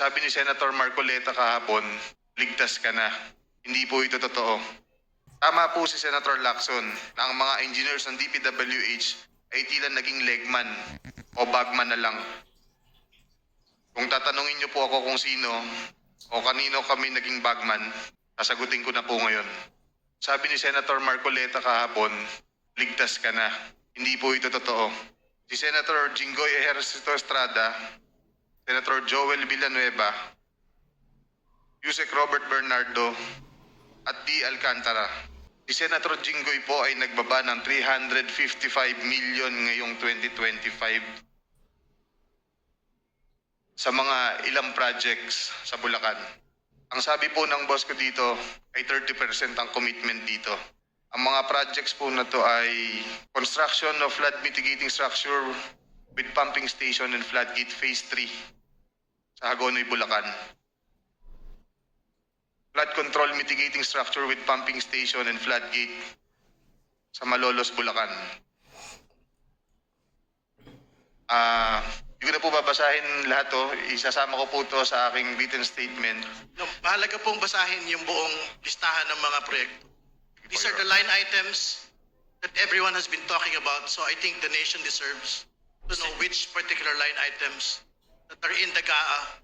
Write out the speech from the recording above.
Sabi ni Senator Marcoleta kahapon, ligtas ka na. Hindi po ito totoo. Tama po si Senator Lacson na ang mga engineers ng DPWH ay tila naging legman o bagman na lang. Kung tatanungin niyo po ako kung sino o kanino kami naging bagman, sasagutin ko na po ngayon. Sabi ni Senator Marcoleta kahapon, ligtas ka na. Hindi po ito totoo. Si Senator Jinggoy Ejercito Estrada, Senator Joel Villanueva, Yusek Robert Bernardo, at D. Alcantara. Si Senator Jinggoy po ay nagbaba ng 355 million ngayong 2025 sa mga ilang projects sa Bulacan. Ang sabi po ng boss ko dito ay 30% ang commitment dito. Ang mga projects po na to ay construction of flood mitigating structure with pumping station and floodgate phase 3 sa Hagonoy, Bulacan. Flood control mitigating structure with pumping station and floodgate sa Malolos, Bulacan. Ah, hindi ko na po babasahin lahat to. Isasama ko po to sa aking written statement. No, mahalaga pong basahin yung buong listahan ng mga proyekto. These are the line items that everyone has been talking about, so I think the nation deserves to know which particular line items that are in the GAA